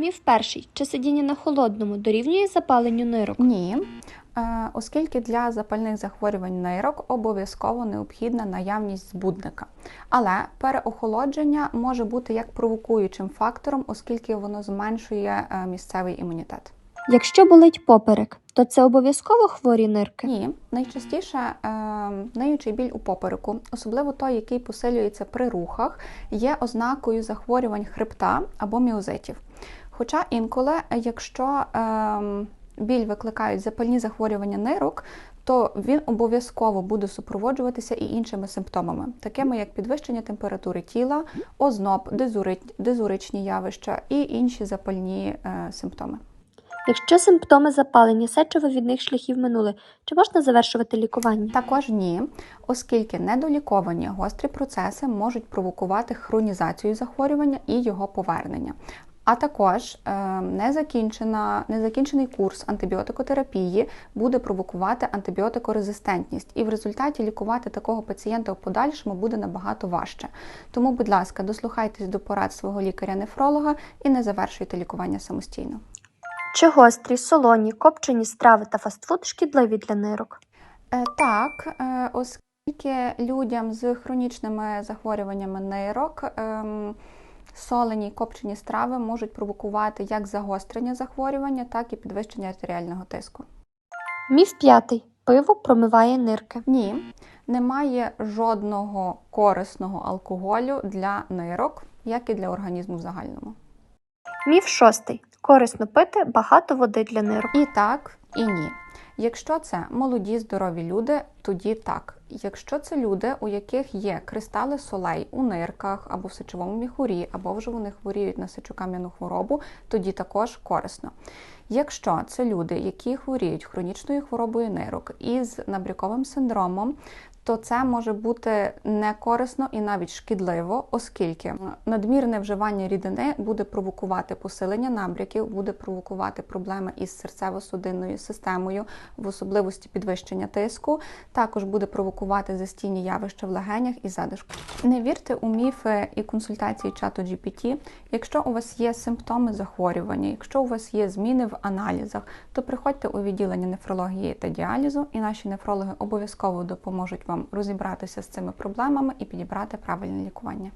Міф перший. Чи сидіння на холодному дорівнює запаленню нирок? Ні, е, оскільки для запальних захворювань нирок обов'язково необхідна наявність збудника. Але переохолодження може бути як провокуючим фактором, оскільки воно зменшує е, місцевий імунітет. Якщо болить поперек, то це обов'язково хворі нирки? Ні, найчастіше е, ниючий біль у попереку, особливо той, який посилюється при рухах, є ознакою захворювань хребта або міозитів. Хоча інколи, якщо е, біль викликають запальні захворювання нирок, то він обов'язково буде супроводжуватися і іншими симптомами, такими як підвищення температури тіла, озноб, дезуричні явища і інші запальні е, симптоми. Якщо симптоми запалення сечовивідних шляхів минули, чи можна завершувати лікування? Також ні, оскільки недоліковані гострі процеси можуть провокувати хронізацію захворювання і його повернення. А також е, незакінчений курс антибіотикотерапії буде провокувати антибіотикорезистентність, і в результаті лікувати такого пацієнта в подальшому буде набагато важче. Тому, будь ласка, дослухайтесь до порад свого лікаря-нефролога і не завершуйте лікування самостійно. Чи гострі, солоні, копчені страви та фастфуд шкідливі для нирок? Е, Так, е, оскільки людям з хронічними захворюваннями нейрок ем, солені й копчені страви можуть провокувати як загострення захворювання, так і підвищення артеріального тиску. Міф п'ятий. Пиво промиває нирки. Ні, немає жодного корисного алкоголю для нирок, як і для організму в загальному. Міф шостий. Корисно пити багато води для нирок. І так, і ні. Якщо це молоді здорові люди, тоді так. Якщо це люди, у яких є кристали солей у нирках або в сечовому міхурі, або вже вони хворіють на сечокам'яну хворобу, тоді також корисно. Якщо це люди, які хворіють хронічною хворобою нирок із набряковим синдромом, то це може бути некорисно і навіть шкідливо, оскільки надмірне вживання рідини буде провокувати посилення набряків, буде провокувати проблеми із серцево-судинною системою, в особливості підвищення тиску, також буде провокувати застійні явища в легенях і задишку. Не вірте у міфи і консультації чату GPT. Якщо у вас є симптоми захворювання, якщо у вас є зміни в аналізах, то приходьте у відділення нефрології та діалізу, і наші нефрологи обов'язково допоможуть вам розібратися з цими проблемами і підібрати правильне лікування.